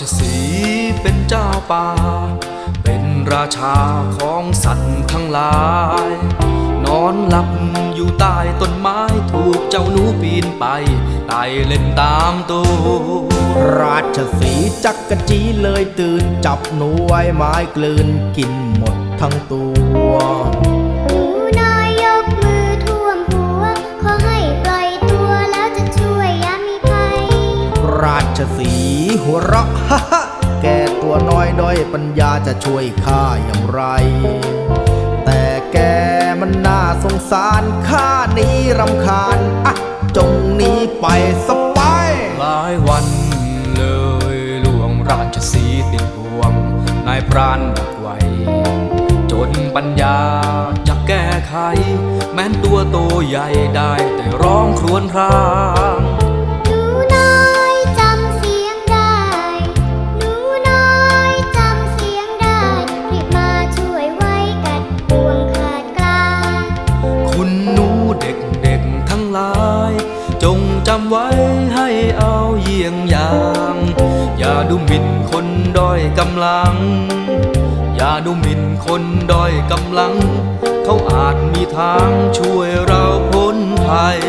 ชสีเป็นเจ้าป่า เป็นราชาของสัตว์ทั้งหลาย นอนหลับอยู่ใต้ต้นไม้ถูกเจ้าหนูปีนไปไต่เล่นตามตัวราชสีจักกะจีเลยตื่นจับหนูไว้ไม้กลืนกินหมดทั้งตัว ชสีห์หัวเราะฮ่าฮ่าแกตัวน้อยด้อยปัญญาจะช่วยข้าอย่างไร แต่แกมันน่าสงสารข้านี้รำคาญอะจงหนีไปสไปหลายวันเลยหลวงราชสีติดห่วง นายพรานดักไว้จนปัญญาจะแก้ไข แม้นตัวโตใหญ่ได้แต่ร้องครวญคราง คุณหนูเด็กๆทั้งหลาย จงจำไว้ให้เอาเยี่ยงอย่าง อย่าดูหมิ่นคนด้อยกำลัง อย่าดูหมิ่นคนด้อยกำลัง เขาอาจมีทางช่วยเราพ้นภัย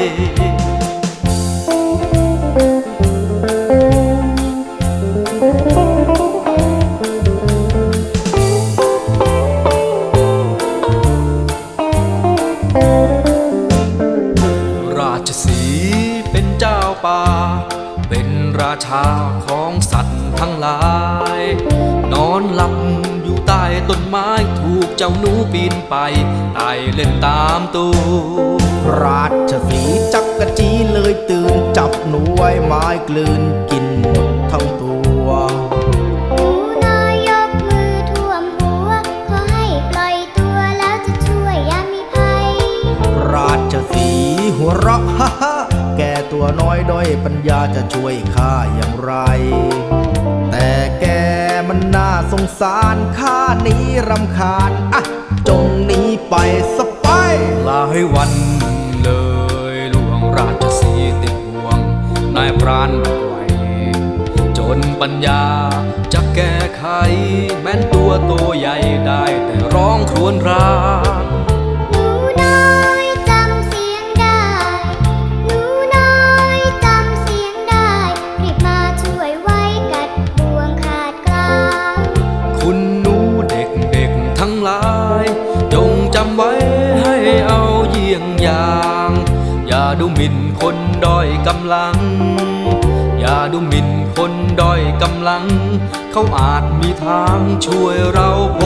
เป็นเจ้าป่า เป็นราชาของสัตว์ทั้งหลาย นอนหลับอยู่ใต้ต้นไม้ถูกเจ้าหนูปีนไปไต่เล่นตามตัวราชสีห์จักกะจีเลยตื่นจับหนูไว้ไม้กลืนกินหมดทั้งตัวหนูน้อยยกมือท่วมหัวขอให้ปล่อยตัวแล้วจะช่วยยามมีภัยราชสีห์หัวเราะฮ่าฮ่าแกตั วน้อยด้อยปัญญาจะช่วยข้าอย่างไร แต่แกมันน่าสงสารข้านี้รำคาญอะจงหนีไปสไปหลายวันเลยหลวงราชสีติดห่วง นายพรานดักไว้จนปัญญาจะแก้ไข แม้นตัวโตใหญ่ได้แต่ร้องครวญคราง มิ่นคนด้อยกำลัง อย่าดูหมิ่นคนด้อยกำลัง เขาอาจมีทางช่วยเราพ